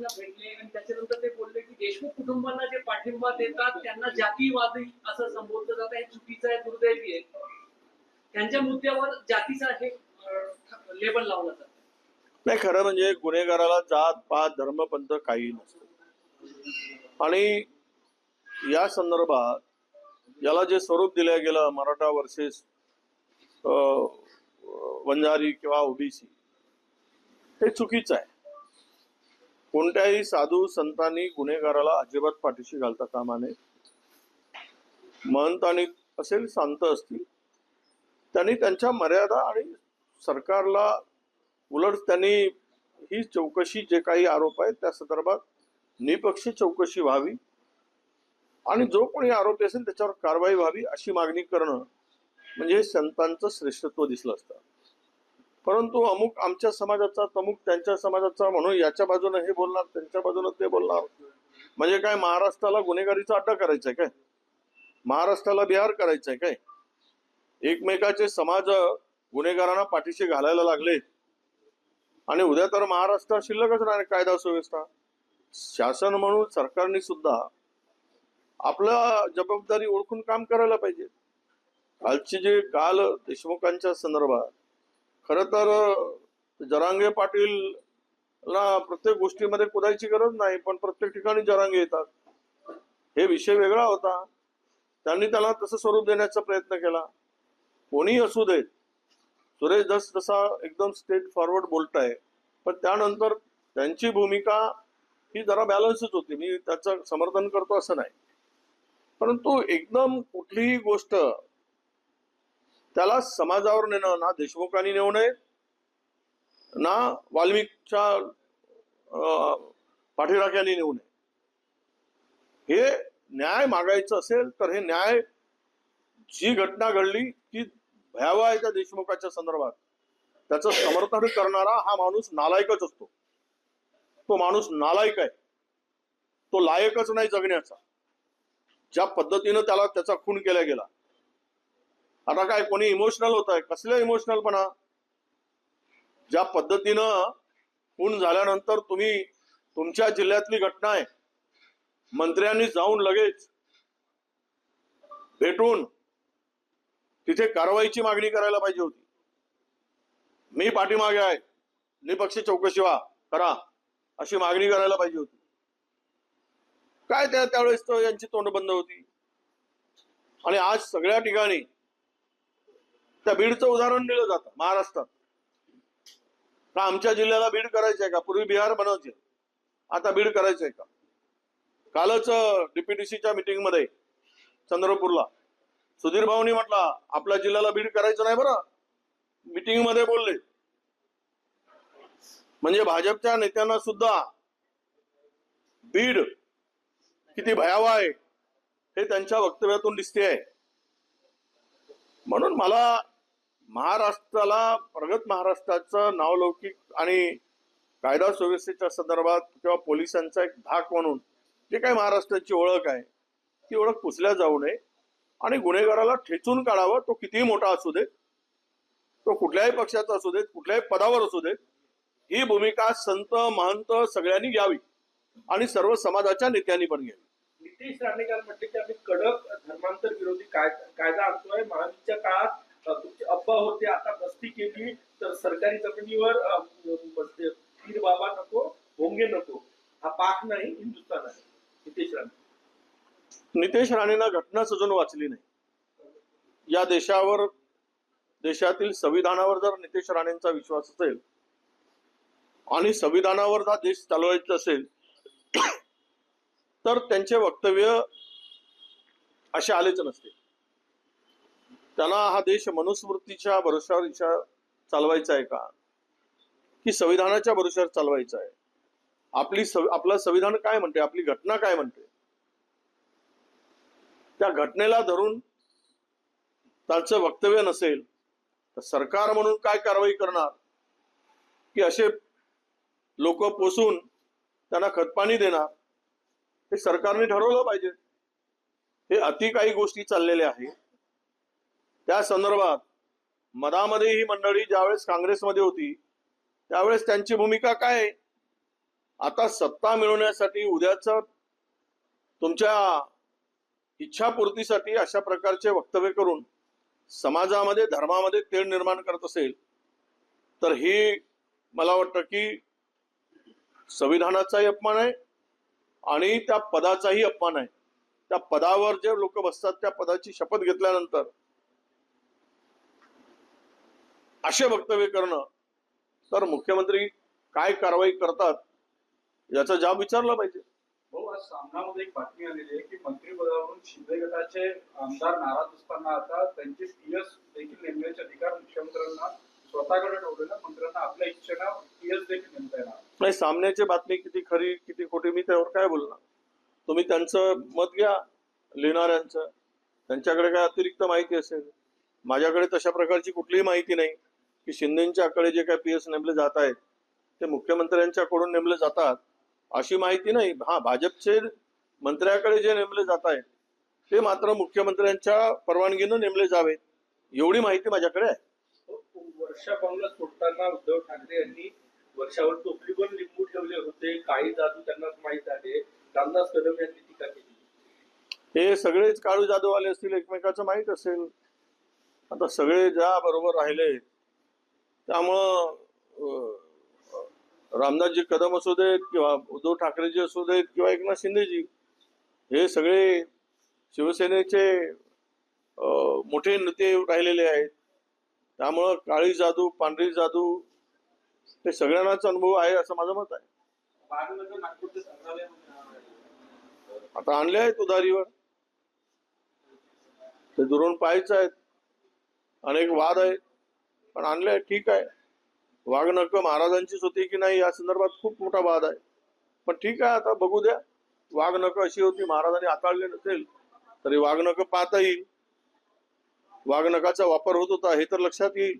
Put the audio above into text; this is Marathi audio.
देशमुखांना भेटले आणि त्याच्यानंतर ते बोलले की देशमुख कुटुंबांना जे पाठिंबा देतात त्यांना जातीवादी असं संबोधलं जात. हे चुकीचं आहे दुर्दैवी आहे. त्यांच्या मुद्द्यावर जातीचा हे लेबल लावलं जात. नाही खरं म्हणजे गुन्हेगाराला जात पात धर्म पंथ काही नसतो. आणि या संदर्भात याला जे स्वरूप दिलं गेलं मराठा वर्सेस वंजारी किंवा ओबीसी हे चुकीचं आहे. कोणत्याही साधू संतांनी गुन्हेगाराला अजिबात पाठीशी घालता कामा नये. महंत आणि असेल शांत असतील. त्यांनी त्यांच्या मर्यादा आणि सरकारला उलट त्यांनी ही चौकशी जे काही आरोप आहेत त्या संदर्भात निपक्षी चौकशी व्हावी. आणि जो कोणी आरोपी असेल त्याच्यावर कारवाई व्हावी अशी मागणी करणं म्हणजे संतांचं श्रेष्ठत्व दिसलं असतं. परंतु अमुक आमच्या समाजाचा तमुक त्यांच्या समाजाचा म्हणून याच्या बाजूने हे बोलणार त्यांच्या बाजूने ते बोलणार. म्हणजे काय महाराष्ट्राला गुन्हेगारीचा अड्डा करायचा आहे काय? महाराष्ट्राला बिहार करायचंय काय? एकमेकाचे समाज गुन्हेगारांना पाठीशी घालायला लागले. आणि उद्या तर महाराष्ट्रात शिल्लकच राहणार कायदा सुव्यवस्था. शासन म्हणून सरकारने सुद्धा आपला जबाबदारी ओळखून काम करायला पाहिजे. कालची जे काल देशमुखांच्या संदर्भात खर तर जरांगे पाटील ला प्रत्येक गोष्टीमध्ये कुदायची गरज नाही पण प्रत्येक ठिकाणी जरांगे येतात. हे विषय वेगळा होता. त्यांनी त्याला तसं स्वरूप देण्याचा प्रयत्न केला. कोणी असू देत सुरेश दस जसा एकदम स्टेट फॉरवर्ड बोलताय पण त्यानंतर त्यांची भूमिका ही जरा बॅलन्सच होती. मी त्याचं समर्थन करतो असं नाही. परंतु एकदम कुठलीही गोष्ट त्याला समाजावर नेणं ना देशमुखांनी नेऊ नये ना वाल्मिकच्या अं, नेऊ नये. हे न्याय मागायचं असेल तर हे न्याय जी घटना घडली ती भयावह आहे त्या देशमुखाच्या संदर्भात. त्याचं समर्थन करणारा हा माणूस नालायकच असतो. तो माणूस नालायक आहे. तो लायकच नाही जगण्याचा. ज्या पद्धतीनं त्याला त्याचा खून केला गेला आता काय कोणी इमोशनल होत आहे कसल्या इमोशनलपणा ज्या पद्धतीनं खून झाल्यानंतर तुम्ही तुमच्या जिल्ह्यातली घटना आहे मंत्र्यांनी जाऊन लगेच भेटून तिथे कारवाईची मागणी करायला पाहिजे होती. मी पाठीमागे आहे. निपक्ष चौकशी व्हा करा अशी मागणी करायला पाहिजे होती. काय त्या त्यावेळेस यांची तोंड बंद होती. आणि आज सगळ्या ठिकाणी त्या बीडचं उदाहरण दिलं जातं महाराष्ट्रात. का आमच्या जिल्ह्याला बीड करायचंय का? पूर्वी बिहार बनवायचे. आता बीड करायचंय का? कालच डीपीटीसीच्या मिटिंगमध्ये चंद्रपूरला. सुधीर भाऊनी म्हटला आपल्या जिल्ह्याला बीड करायचं नाही बरं. मीटिंगमध्ये बोलले. म्हणजे भाजपच्या नेत्यांना सुद्धा बीड किती भयावह आहे हे त्यांच्या वक्तव्यातून दिसते आहे म्हणून मला महाराष्ट्राला प्रगत महाराष्ट्राचं नावलौकिक आणि कायदा सुव्यवस्थेच्या संदर्भात किंवा पोलिसांचा एक धाक म्हणून जे काही महाराष्ट्राची ओळख आहे ती ओळख पुसल्या जाऊ नये आणि गुन्हेगाराला ठेचून काढावं तो कितीही मोठा असू दे तो कुठल्याही पक्षाचा असू देत कुठल्याही पदावर असू देत ही भूमिका संत महंत सगळ्यांनी घ्यावी आणि सर्व समाजाच्या नेत्यांनी पण घ्यावी. नितेश राणे काल म्हटले की आम्ही कडक धर्मांतर विरोधी काय- कायदा आणतोय. महावीरच्या काळात तुमचे अब्बा होते आता बस्ती केली तर सरकारी जमिनीवर बसते. म्हणजे पीर बाबा नको भोंगे नको. हा पाक नाही हिंदुस्थान आहे. नितेश राणे. नितेश राणेंना घटना सजून वाचली नाही. या देशावर देशातील संविधानावर जर नितेश राणेंचा विश्वास असेल आणि संविधानावर जर देश चालवायचा असेल तर त्यांचे वक्तव्य असे आलेच नसते. त्यांना हा देश मनुस्मृतीच्या भरोश्यावर चालवायचा आहे का? की संविधानाच्या भरोश्यावर चालवायचा आहे? आपली आपलं संविधान काय म्हणते? आपली घटना काय म्हणते? त्या घटनेला धरून त्यांचं वक्तव्य नसेल तर सरकार म्हणून काय कारवाई करणार? की असे लोक पोसून त्यांना खतपाणी देणार? हे सरकारने ठरवलं पाहिजे. हे अति काही गोष्टी चाललेल्या आहेत. त्या संदर्भात मधामध्ये ही मंडळी ज्यावेळेस काँग्रेसमध्ये होती त्यावेळेस त्यांची भूमिका काय आता सत्ता मिळवण्यासाठी उद्याच तुमच्या इच्छापूर्तीसाठी अशा प्रकारचे वक्तव्य करून समाजामध्ये धर्मामध्ये तेढ निर्माण करत असेल तर ही मला वाटतं की संविधानाचाही अपमान आहे आणि त्या पदाचाही अपमान आहे. त्या पदावर जे लोक बसतात त्या पदाची शपथ घेतल्यानंतर असे वक्तव्य करणं. तर मुख्यमंत्री काय कारवाई करतात याचा जाब विचारला पाहिजे. आज सामनामध्ये एक बातमी आलेली आहे की मंत्रिपदावरून शिंदे गटाचे आमदार नाराज असताना आता त्यांचे पीएस देखील नेमण्याचे अधिकार मुख्यमंत्र्यांना स्वतःकडे ठेवलेल्या मंत्र्यांना आपल्या इच्छेनं पीएस देखील नेमता येणार. नाही सामन्याची बातमी किती खरी किती खोटी मी त्यावर काय बोलणार? तुम्ही त्यांचं मत घ्या लिहिणाऱ्यांचं. त्यांच्याकडे काय अतिरिक्त माहिती असेल? माझ्याकडे तशा प्रकारची कुठलीही माहिती नाही. की शिंदेच्याकडे जे काय पी एस नेमले जात आहेत ते मुख्यमंत्र्यांच्याकडून नेमले जातात अशी माहिती नाही. हा भाजपचे मंत्र्याकडे जे नेमले जात आहेत ते मात्र मुख्यमंत्र्यांच्या परवानगीनं नेमले जावेत एवढी माहिती माझ्याकडे आहे. वर्षा बंगला सोडताना उद्धव ठाकरे यांनी वर्षावर टोपली पण लिंबू ठेवले होते. काही जादू त्यांनाच माहीत आहे. रामदास कदम यांनी टीका केली. हे सगळेच काळू जादूवाले असतील एकमेकाचं माहीत असेल. आता सगळे ज्या बरोबर राहिले त्यामुळं रामदासजी कदम असू देत किंवा उद्धव ठाकरेजी असू देत किंवा एकनाथ शिंदेजी हे सगळे शिवसेनेचे मोठे नेते राहिलेले आहेत. त्यामुळं काळी जादू पांढरी जादू हे सगळ्यांनाच अनुभव आहे असं माझं मत आहे. आता आणले आहेत उधारीवर ते दुरून पाहायचं आहेत. अनेक वाद आहेत. पण आणलंय ठीक आहे. वागणक महाराजांचीच होती की नाही या संदर्भात खूप मोठा वाद आहे. पण ठीक आहे आता बघू द्या. वागणक अशी होती महाराजांनी हाताळले नसेल तरी वागणक पाहता येईल. वागणकाचा वापर होत होता हे तर लक्षात येईल.